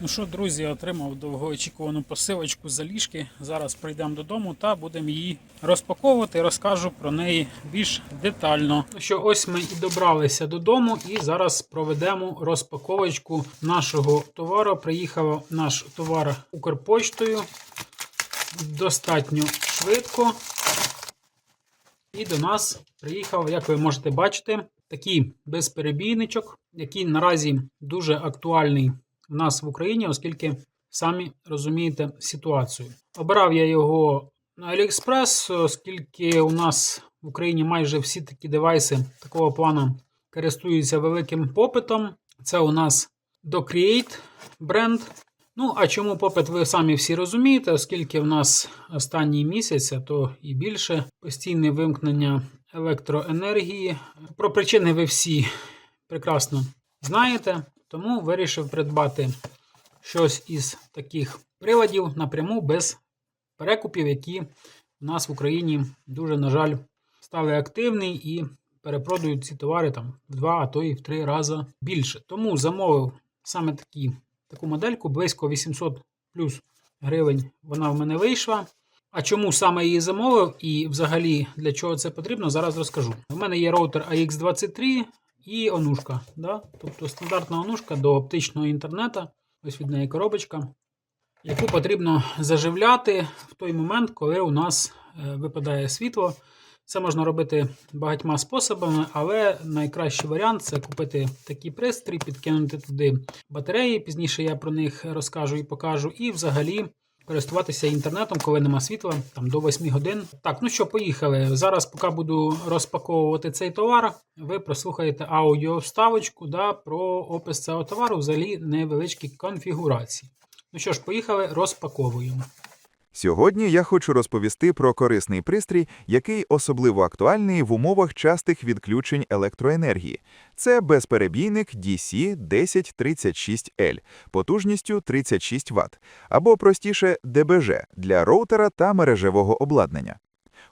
Ну що, друзі, отримав довгоочікувану посилочку за ліжки. Зараз прийдемо додому та будемо її розпаковувати. Розкажу про неї більш детально. Ну що, ось ми і добралися додому, і зараз проведемо розпаковочку нашого товару. Приїхав наш товар Укрпочтою достатньо швидко. І до нас приїхав, як ви можете бачити, такий безперебійничок, який наразі дуже актуальний в нас в Україні, оскільки самі розумієте ситуацію. Обирав я його на AliExpress, оскільки у нас в Україні майже всі такі девайси такого плану користуються великим попитом. Це у нас DoCreate бренд. Ну, а чому попит, ви самі всі розумієте, оскільки в нас останній місяць, а то і більше постійне вимкнення електроенергії. Про причини ви всі прекрасно знаєте, тому вирішив придбати щось із таких приладів напряму без перекупів, які у нас в Україні дуже, на жаль, стали активні і перепродають ці товари там в два, а то і в три рази більше. Тому замовив саме такі, таку модельку, близько 800 плюс гривень вона в мене вийшла. А чому саме її замовив і взагалі для чого це потрібно, зараз розкажу. У мене є роутер AX23 і онушка. Да? Тобто стандартна онушка до оптичного інтернету. Ось від неї коробочка, яку потрібно заживляти в той момент, коли у нас е, випадає світло. Це можна робити багатьма способами, але найкращий варіант це купити такий пристрій, підкинути туди батареї. Пізніше я про них розкажу і покажу. І взагалі користуватися інтернетом, коли нема світла, там до 8 годин. Так, ну що, поїхали. Зараз, поки буду розпаковувати цей товар, ви прослухаєте аудіовставочку да, про опис цього товару, взагалі невеличкі конфігурації. Ну що ж, поїхали, розпаковуємо. Сьогодні я хочу розповісти про корисний пристрій, який особливо актуальний в умовах частих відключень електроенергії. Це безперебійник DC1036L потужністю 36 Вт, або простіше ДБЖ для роутера та мережевого обладнання.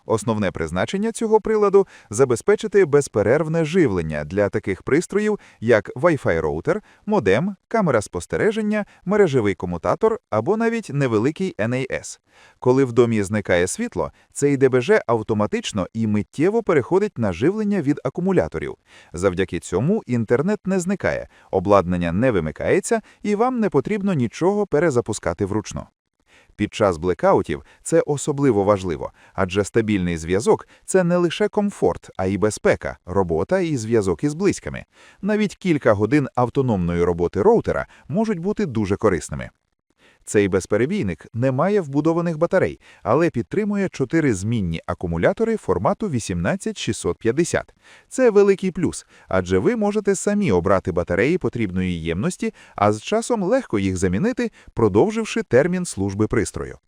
Основне призначення цього приладу – забезпечити безперервне живлення для таких пристроїв, як Wi-Fi роутер, модем, камера спостереження, мережевий комутатор або навіть невеликий NAS. Коли в домі зникає світло, цей ДБЖ автоматично і миттєво переходить на живлення від акумуляторів. Завдяки цьому інтернет не зникає, обладнання не вимикається і вам не потрібно нічого перезапускати вручну. Під час блекаутів це особливо важливо, адже стабільний зв'язок – це не лише комфорт, а й безпека, робота і зв'язок із близькими. Навіть кілька годин автономної роботи роутера можуть бути дуже корисними. Цей безперебійник не має вбудованих батарей, але підтримує чотири змінні акумулятори формату 18650. Це великий плюс, адже ви можете самі обрати батареї потрібної ємності, а з часом легко їх замінити, продовживши термін служби пристрою.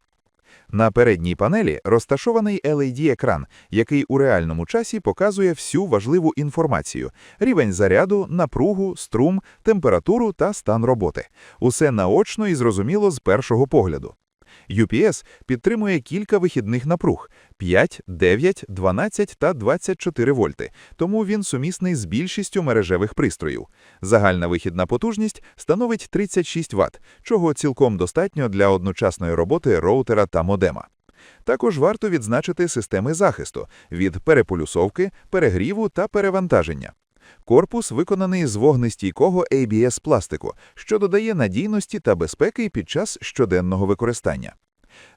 На передній панелі розташований LED-екран, який у реальному часі показує всю важливу інформацію – рівень заряду, напругу, струм, температуру та стан роботи. Усе наочно і зрозуміло з першого погляду. UPS підтримує кілька вихідних напруг – 5, 9, 12 та 24 вольти, тому він сумісний з більшістю мережевих пристроїв. Загальна вихідна потужність становить 36 Вт, чого цілком достатньо для одночасної роботи роутера та модема. Також варто відзначити системи захисту від переполюсовки, перегріву та перевантаження. Корпус виконаний з вогнестійкого ABS-пластику, що додає надійності та безпеки під час щоденного використання.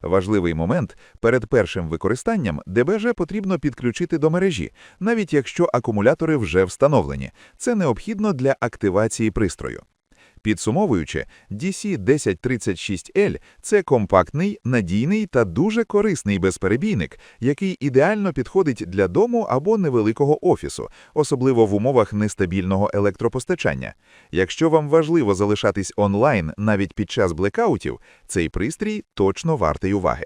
Важливий момент – перед першим використанням ДБЖ потрібно підключити до мережі, навіть якщо акумулятори вже встановлені. Це необхідно для активації пристрою. Підсумовуючи, DC1036L – це компактний, надійний та дуже корисний безперебійник, який ідеально підходить для дому або невеликого офісу, особливо в умовах нестабільного електропостачання. Якщо вам важливо залишатись онлайн навіть під час блекаутів, цей пристрій точно вартий уваги.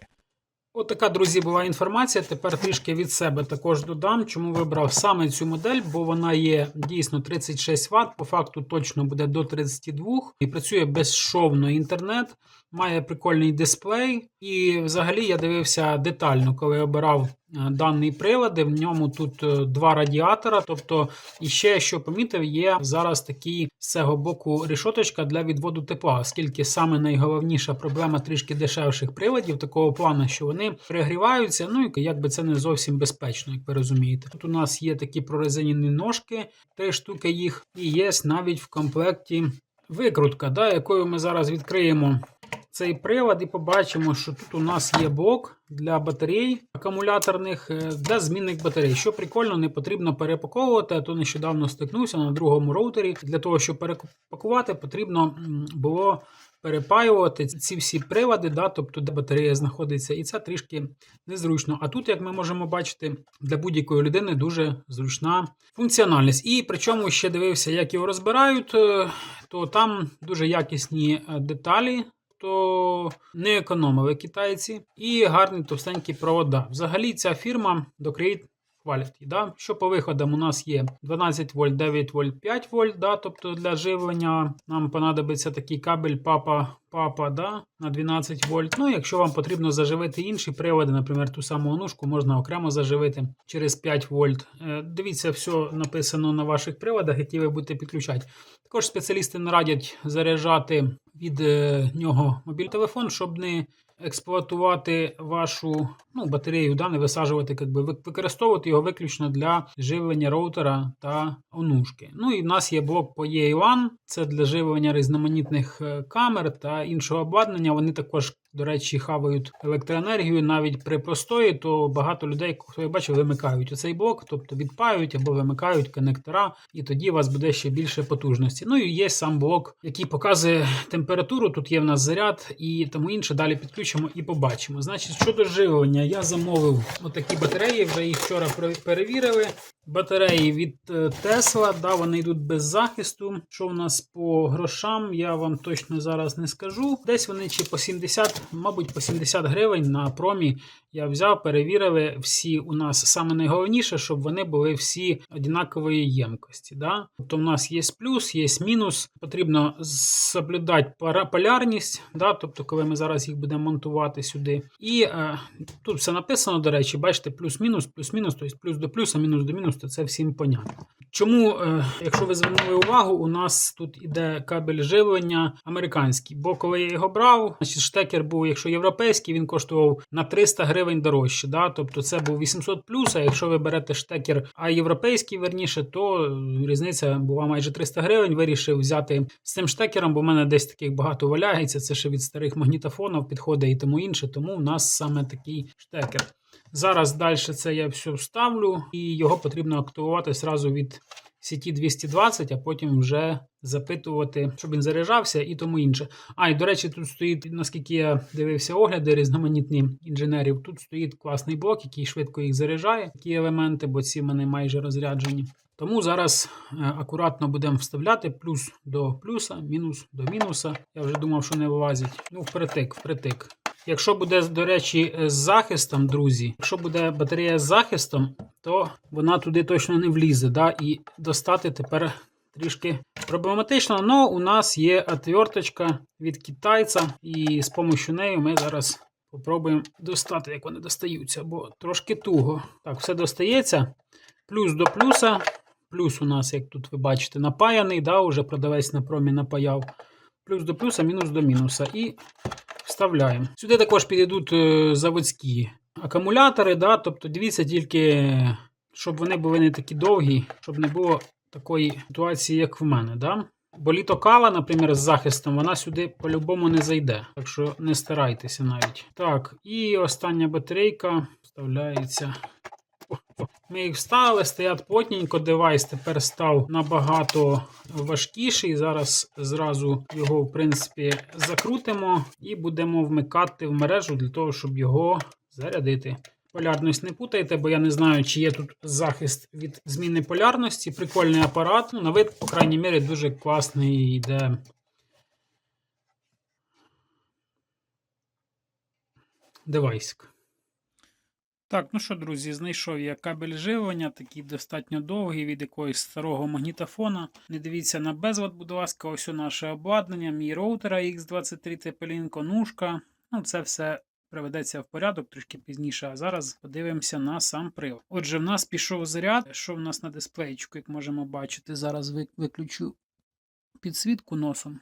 От така, друзі, була інформація. Тепер трішки від себе також додам, чому вибрав саме цю модель, бо вона є дійсно 36 Вт, по факту точно буде до 32 і працює безшовно інтернет, має прикольний дисплей. І взагалі я дивився детально, коли обирав даний прилад. В ньому тут е, два радіатора. Тобто, і ще що помітив, є зараз такий з цього боку рішоточка для відводу тепла, оскільки саме найголовніша проблема трішки дешевших приладів такого плану, що вони перегріваються. Ну і якби це не зовсім безпечно, як ви розумієте. Тут у нас є такі прорезинені ножки, три штуки їх, і є навіть в комплекті викрутка, да, якою ми зараз відкриємо цей прилад і побачимо, що тут у нас є блок для батарей акумуляторних е, для змінних батарей. Що прикольно, не потрібно перепаковувати, а то нещодавно стикнувся на другому роутері. Для того, щоб перепакувати, потрібно було перепаювати ці всі прилади, да, тобто де батарея знаходиться, і це трішки незручно. А тут, як ми можемо бачити, для будь-якої людини дуже зручна функціональність. І причому ще дивився, як його розбирають, е, то там дуже якісні е, деталі. То не економили китайці і гарні товстенькі провода. Взагалі, ця фірма Docreate хвалять. Да? Що по виходам у нас є 12 вольт, 9 вольт, 5 вольт. Да? Тобто для живлення нам понадобиться такий кабель папа, папа да? на 12 вольт. Ну, якщо вам потрібно заживити інші прилади, наприклад, ту саму онушку, можна окремо заживити через 5 вольт. Е, Дивіться, все написано на ваших приладах, які ви будете підключати. Також спеціалісти не радять заряджати від е, нього мобільний телефон, щоб не експлуатувати вашу ну, батарею, да, не висаджувати, якби, ви- використовувати його виключно для живлення роутера та онушки. Ну і в нас є блок по EA1, це для живлення різноманітних е, камер та іншого обладнання. Вони також, до речі, хавають електроенергію. Навіть при простої, то багато людей, хто я бачив, вимикають оцей блок, тобто відпаюють або вимикають коннектора, і тоді у вас буде ще більше потужності. Ну і є сам блок, який показує температуру. Тут є в нас заряд і тому інше. Далі підключимо і побачимо. Значить, щодо живлення, я замовив отакі батареї, вже їх вчора перевірили. Батареї від е, Tesla, да, вони йдуть без захисту. Що у нас по грошам, я вам точно зараз не скажу. Десь вони чи по 70, мабуть, по 70 гривень на промі я взяв, перевірили всі у нас саме найголовніше, щоб вони були всі однакової ємкості. Да? Тобто у нас є плюс, є мінус. Потрібно соблюдати полярність, да? тобто, коли ми зараз їх будемо монтувати сюди. І е, тут все написано, до речі, бачите, плюс-мінус, плюс-мінус, тобто плюс до плюса, мінус до мінус, то це всім понятно. Чому, е, якщо ви звернули увагу, у нас тут іде кабель живлення американський. Бо коли я його брав, значить штекер був, якщо європейський, він коштував на 300 гривень дорожче. Да? Тобто це був 800 плюс, а якщо ви берете штекер, а європейський верніше, то різниця була майже 300 гривень. Вирішив взяти з цим штекером, бо в мене десь таких багато валяється. Це ще від старих магнітофонів підходить і тому інше. Тому в нас саме такий штекер. Зараз далі це я все вставлю, і його потрібно активувати зразу від сіті 220, а потім вже запитувати, щоб він заряджався і тому інше. А, і до речі, тут стоїть, наскільки я дивився огляди різноманітні інженерів, тут стоїть класний блок, який швидко їх заряджає, такі елементи, бо ці в мене майже розряджені. Тому зараз е, акуратно будемо вставляти плюс до плюса, мінус до мінуса. Я вже думав, що не вилазить. Ну, впритик, впритик. Якщо буде, до речі, з захистом, друзі, якщо буде батарея з захистом, то вона туди точно не влізе. Да? І достати тепер трішки проблематично. Але у нас є отверточка від китайця, і з допомогою неї ми зараз попробуємо достати, як вони достаються, бо трошки туго. Так, все достається. Плюс до плюса. Плюс у нас, як тут ви бачите, напаяний, да, уже продавець на промі напаяв. Плюс до плюса, мінус до мінуса. І вставляємо. Сюди також підійдуть е, заводські акумулятори. Да? Тобто дивіться тільки, щоб вони були не такі довгі, щоб не було такої ситуації, як в мене. Да? Бо літокала, наприклад, з захистом, вона сюди по-любому не зайде. Так що не старайтеся навіть. Так, і остання батарейка вставляється. Ми їх вставили, стоять плотненько, девайс тепер став набагато важкіший. Зараз зразу його, в принципі, закрутимо і будемо вмикати в мережу для того, щоб його зарядити. Полярність не путайте, бо я не знаю, чи є тут захист від зміни полярності. Прикольний апарат. Ну, на вид, по крайній мірі, дуже класний йде. Девайсик. Так, ну що, друзі, знайшов я кабель живлення, такий достатньо довгий від якогось старого магнітофона. Не дивіться на безвод, будь ласка, ось у наше обладнання, мій роутер X23 Тепелінко, нушка. Ну, це все, приведеться в порядок трішки пізніше. А зараз подивимося на сам прилад. Отже, в нас пішов заряд. Що в нас на дисплейчику, як можемо бачити, зараз виключу підсвітку носом.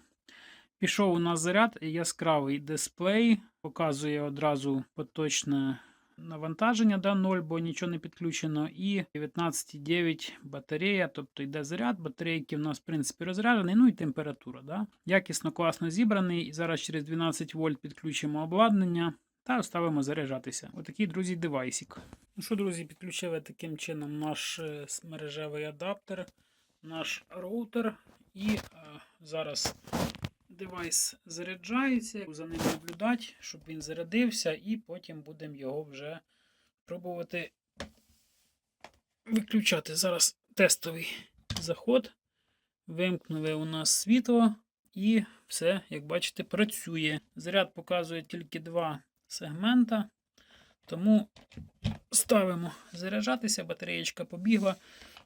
Пішов у нас заряд, яскравий дисплей, показує одразу поточне навантаження да, 0, бо нічого не підключено. І 19,9 батарея, тобто йде заряд, батарейки в нас, в принципі, розряджений, ну і температура. Да. Якісно, класно зібраний. І зараз через 12 вольт підключимо обладнання та ставимо заряджатися. Отакий, друзі, девайсик. Ну що, друзі, підключили таким чином наш е, мережевий адаптер, наш роутер. І е, зараз девайс заряджається, за ним наблюдати, щоб він зарядився, і потім будемо його вже пробувати виключати. Зараз тестовий заход. Вимкнули у нас світло, і все, як бачите, працює. Заряд показує тільки два сегмента, тому ставимо заряджатися, батареєчка побігла.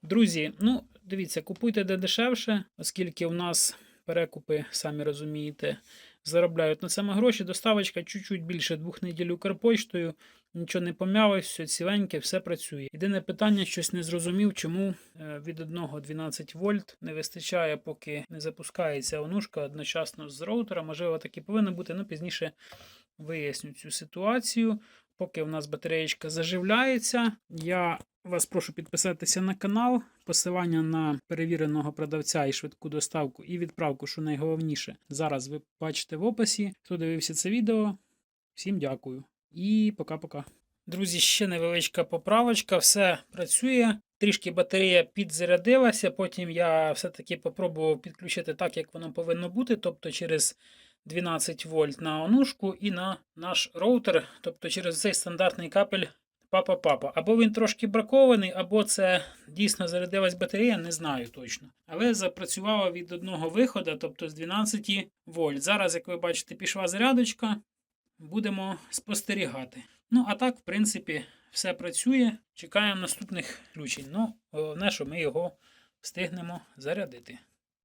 Друзі, ну дивіться, купуйте де дешевше, оскільки у нас перекупи, самі розумієте, заробляють на цьому гроші. Доставочка чуть-чуть більше двох неділь Укрпоштою, нічого не помялось, все ціленьке, все працює. Єдине питання, щось не зрозумів, чому е, від 1 12 вольт не вистачає, поки не запускається онушка одночасно з роутера. Можливо, так і повинно бути, але пізніше виясню цю ситуацію. Поки у нас батареєчка заживляється, я вас прошу підписатися на канал. Посилання на перевіреного продавця і швидку доставку і відправку, що найголовніше, зараз ви бачите в описі. Хто дивився це відео, всім дякую. І пока-пока. Друзі, ще невеличка поправочка, все працює. Трішки батарея підзарядилася, потім я все-таки попробував підключити так, як воно повинно бути, тобто через 12 вольт на онушку і на наш роутер, тобто через цей стандартний капель папа-папа. Або він трошки бракований, або це дійсно зарядилась батарея, не знаю точно. Але запрацювала від одного виходу, тобто з 12 вольт. Зараз, як ви бачите, пішла зарядочка. Будемо спостерігати. Ну, а так, в принципі, все працює. Чекаємо наступних включень. Ну, головне, що ми його встигнемо зарядити.